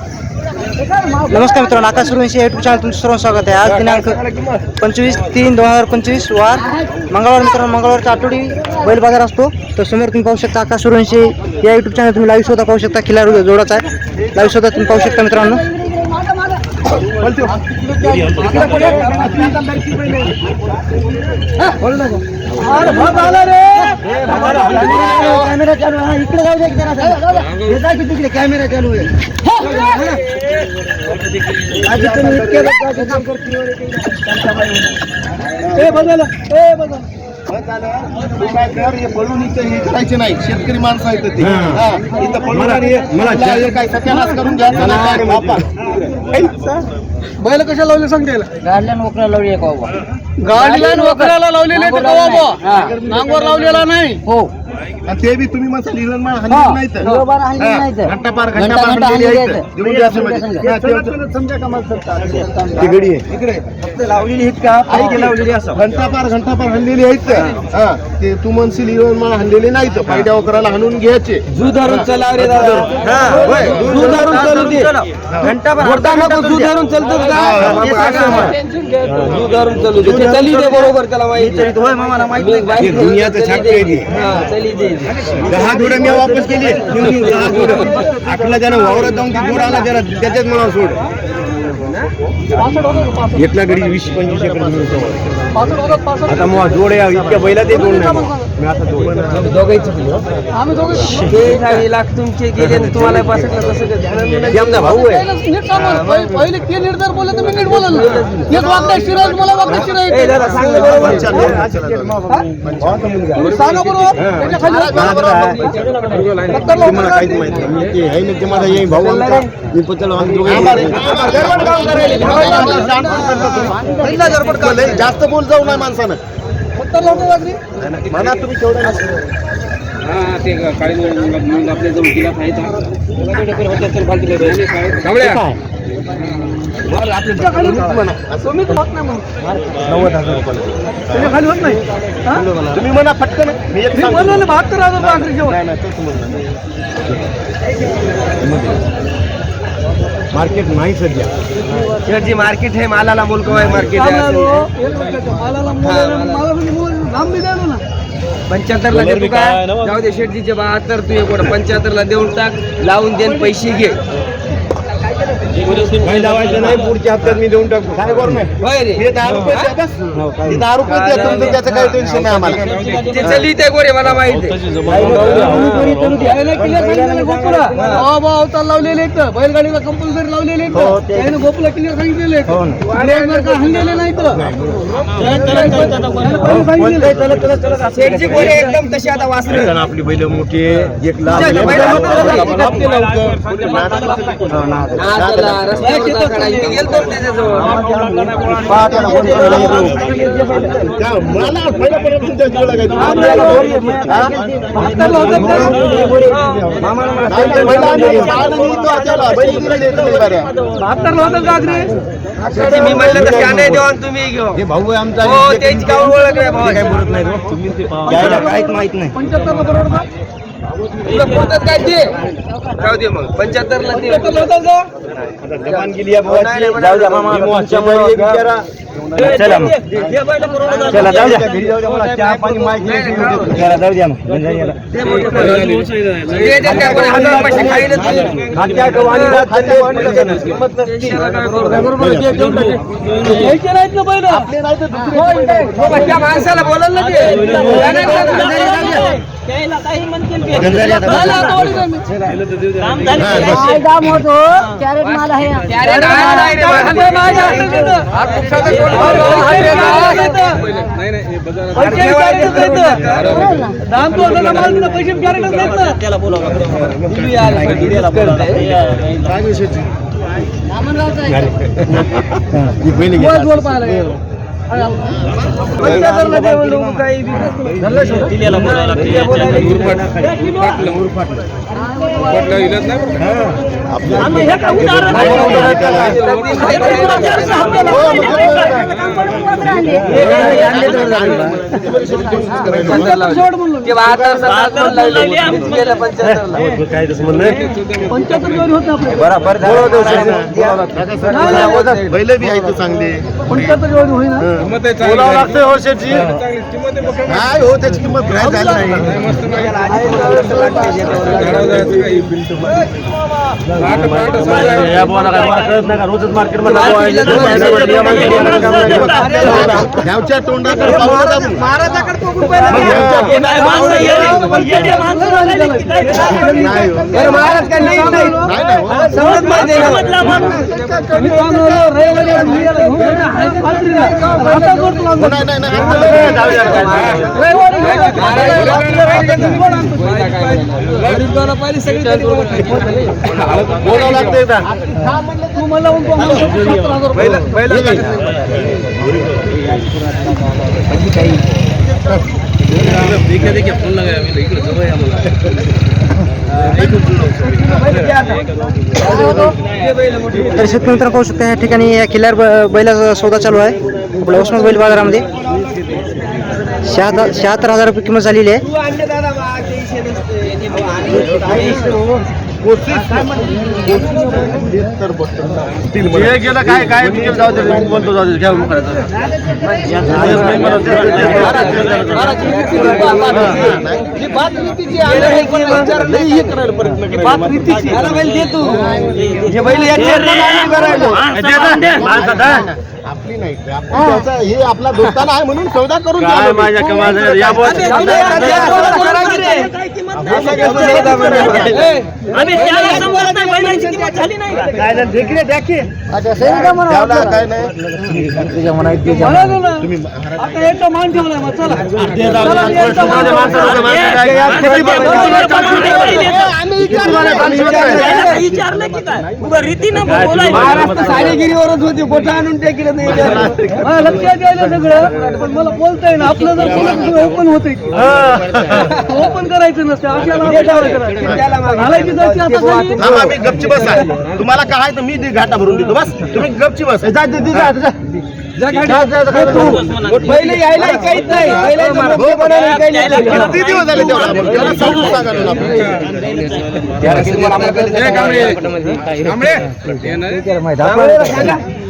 नमस्कार मित्रांनो आकाश Survanshi YouTube channel तुमचं सर्व स्वागत आहे. आज दिनांक पंचवीस तीन दोन हजार पंचवीस वार मंगळवार मित्रांनो मंगळवारचा आठवडी बैल बाजार असतो. तर समोर तुम्ही पाहू शकता आकाश सुरवंशी या युट्यूब चॅनल तुम्ही लाईव्ह सुद्धा पाहू शकता. खिलाडू जोडाचा आहे. लाईव्ह सुद्धा तुम्ही पाहू शकता मित्रांनो. कॅमेरा चालू हा इकडे जाऊ दे तिकडे कॅमेरा चालू आहे ए, बदल, ए, बदल. तू काय कर हे पळून इथं हे करायचे नाही. शेतकरी माणसं आहेत ते. हा, इथं पळून आणि मला तुला हे काय सत्यानाश करून घ्यायचा नाही काय बापा. बैल कशा लावले सांगते गाडल्या नोकऱ्या लावली आहे का बाबा? गाडीला नोकऱ्याला लावलेले. नांगोर लावलेला नाही. हो. आणि ते बी तुम्ही म्हणता लिहिलं ना हा. हल्ली नाही तर. बरोबर हल्ली नाही तर. घंटापार घंटा- घंटापार घंटा हल्लेली हल्ली आहेत. आहेत. देऊन द्या असं म्हणजे. समजा. हा, ते- समजा का मला सत्ता. ती गडी आहे. इकडे. फक्त लावलेली आहेत का? पाहिजे लावलेली असं. घंटापार घंटापार हल्लेली आहेत ते. हा ते तू म्हणशील लिहिलं मला हल्लेले नाही तर. पायड्या वगैरेला हाणून घ्यायचे. जू धरून चला रे दादा. जू धरून. चालू. दे. घंटा मोठा नको जू धरून चलतोस का? जू धरून चालू दे. ते चली दे बरोबर त्याला माहिती आहे. होय मामाला माहीत नाही. हे दुनियाचं छाप चली दहा जोड्या मी वापस केली दहा जोड्या आखला त्यानं वावरात जाऊन ती जोड आला त्याला त्याच्यात मला सोड. एकला गडी वीस पंचवीस एकर जमीन होतं. आता मग जोड या इतक्या बैला ते जोड नाही. मी आता जोड. लाख तुमचे गेले तुम्हाला पासष्टला भाऊ आहे. पहिले ते बोलले तर मी नीट बोलल. एक वागता शिराज मला वागता शिरा ए, दादा सांग बरोबर मला काहीच माहीत नाही. मी ते आहे ना ते माझा येईन भाऊ आमचा. मी पचलो आम्ही दोघे जास्त बोल जाऊ नाही माणसानं म्हणा तुम्ही केवढं नसतं तुम्ही तर. होत नाही. म्हणून. नव्वद हजार रुपये त्याच्याखाली होत नाही? तुम्ही म्हणा पटकन मी एक मी सांगतो. बोललो ना बहात्तर हजार वागरी जेवण नाही नाही तसं म्हणणं मार्केट नाही सध्या. शेठजी मार्केट है मालाला मुलको आहे मार्केट पंच्याहत्तर ला देतो का? जाऊ दे शेठजीचे बहात्तर तू एक पंच्याहत्तर ला देऊन टाक लावून देन पैसे घे. काही लावायचं नाही पुढच्या हप्त्यात मी देऊन टाकतो काय हे दहा रुपये द्या बस. हे दहा रुपये द्या तुमचं त्याचं काही टेन्शन नाही आम्हाला ते चली ते गोरे मला माहिती अवतार लावलेले आहेत बैलगाडीला कंपल्सरी लावलेले आहेत त्याने गोकुला क्लिअर सांगितलेले आहेत एकदम तसे आता वासरे कारण आपली बैल मोठी. एक लाभ मी. हा? नाही, म्हणलं तर त्याने आणि तुम्ही घेऊ. हे भाऊ आमचा हो त्यांची गाव ओळख आहे भाऊ. काय बोलत नाही हो. तुम्ही काहीच माहीत नाही. का तुला बोलतात काय ते? जाऊ दे मग. पंच्याहत्तर ला जबान गेली चला मग. जाऊ द्या. जाऊ द्या मग. हो, माणसाला बोलाल ना ते त्याने गंजारी आता बैल आता वळी नाही मी. काय दाम होतो कॅरेट माल आहे. त्याने पैसे विचारायचे इथं. काही होत आपले बरोबर पहिले बी आहे चांगले पंच्याहत्तर जोडी होईना बोलावं लागतं हो शेटजी काय हो त्याची किंमत काय झाली नाही नाही का रोजच मार्केटमध्ये तोंडाकडे महाराजाकडे महाराज काय नाही सगळी बोलावं तू मला म्हणतो तर शेतकरी मित्र पाहू शकता या ठिकाणी या किल्ल्यावर ब- बैलाचा सौदा चालू आहे. आपल्या उस्मान बैल बाजारामध्ये. शहात्तर शहात्तर हजार रुपये किंमत झालेली आहे. गेलं काय काय जाऊ दे बोलतो जाऊ दे घ्या ही. हे हे. ही. हे. आपली नाही त्याचा हे आपला दोस्ताना आहे म्हणून सौदा करून काय माझ्या कमाल या. महाराष्ट्र साडेगिरीवरच होती बोटा आणून टेकीला नाही मला लक्षात यायला सगळं पण मला बोलता येईना आपलं जर कोणाचं ओपन होते ओपन करायचं नसतं आपल्याला घालायची जायची आता झाली. थांबा मी गपची बस आहे. तुम्हाला काय आहे तर मी ते घाटा भरून देतो बस. तुम्ही गपची बस. जा जा, जा, जा. जा, जा, जा, तू. पहिले यायला काहीच नाही. पहिले तर मोठे बनायला काही नाही. किती दिवस झाले तेवढा आपण? त्याला समजून सांगा ना आपण. आ,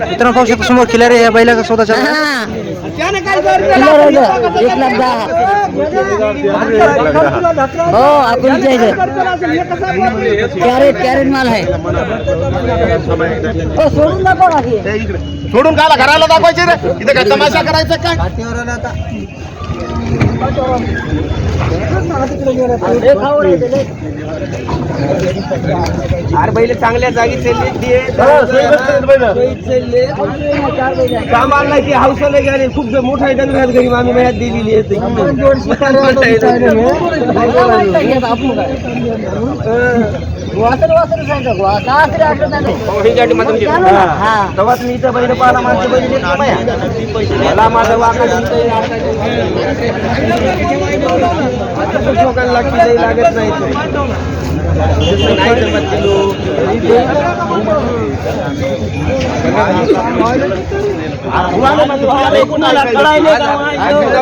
मित्रांनो पाहू शकता समोर किल्ल्यावर या बैलाचा सौदा चालू आहे. हो आपण कॅरेट कॅरेट माल आहे. सोडून दाखवा ते इकडे. सोडून काला घराला दाखवायचे रे. इथे काय तमाशा करायचा काय अरे पहिले चांगल्या जागी चालले. कामाला नाही ते हौसाला गेले खूप मोठा आहे डंगरात घरी आम्ही मयात दिलेली आहे. ही. तेव्हाच मी इथं बैल पाहिला माझं बैल. मला माझं वाकड लोकांना लागते लई लागत नाही जसं नाही जमत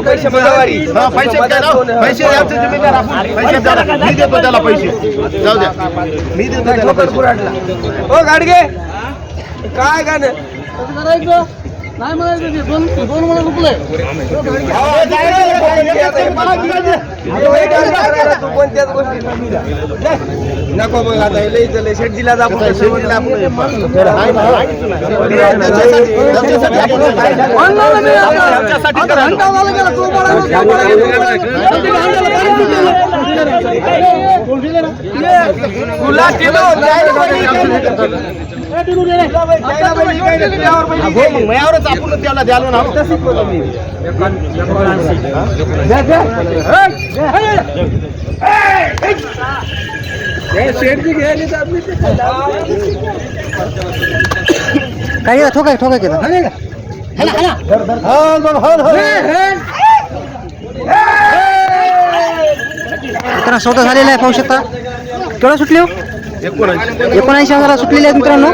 पैसे मंगळवारी हा, पैसे काय राव? पैसे याचे जिम्मेदार आपण. पैसे द्या ना. मी देतो त्याला पैसे जाऊ द्या मी देतो त्याला ठोकर पैसे. कुराडला हो गाडगे काय गाणं करायचं नाही म्हणायचं ते दोन दोन मला रुपये कोणत्याच गोष्टी नको मग आता हे लई शेटजीला आपण नाही, नाही. त्याच्यासाठी- त्याच्यासाठी आपण तुला हो, मयावरच आपण त्याला द्यालो ना ठोकाय ठोकाय केलं मित्रांनो स्वतः झालेला आहे पाहू शकता. केवढा सुटले हो? एकोणऐंशी हजाराला सुटलेले आहेत मित्रांनो.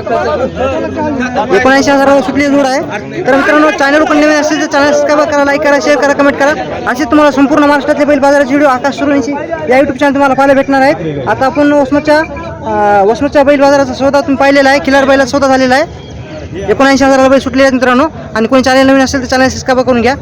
एकोणऐंशी हजाराला सुटलेली जोड आहे. तर मित्रांनो चॅनल पण नवीन असेल तर चॅनल सबस्क्राईब करा लाईक करा शेअर करा कमेंट करा. असे तुम्हाला संपूर्ण महाराष्ट्रातले बैल बाजाराचे व्हिडिओ आकाश सुरूंची या युट्यूब चॅनल तुम्हाला पाहायला भेटणार आहे आता आपण वसमतच्या वसमतच्या बैल बाजाराचा सौदा तुम्ही पाहिलेला आहे. खिलार बैला सौदा झालेला आहे. एकोणऐंशी हजाराला बैल सुटले आहेत मित्रांनो. आणि कोणी चॅनल नवीन असेल तर चॅनल सबस्क्राईब करून घ्या.